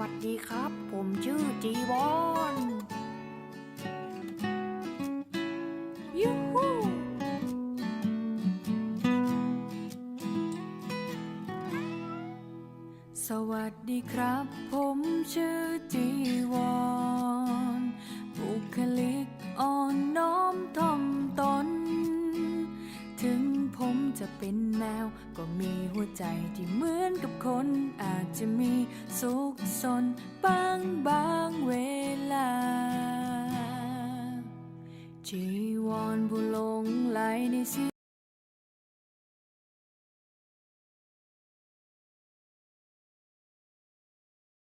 วัสดีครับ ผมชื่อจีวอนยูฮูสวัสดีครับ ผมช จะเป็นแมว ก็มีหัวใจที่เหมือนกับคน อาจจะมีสุขสนบางบางเวลา จีวรบุลง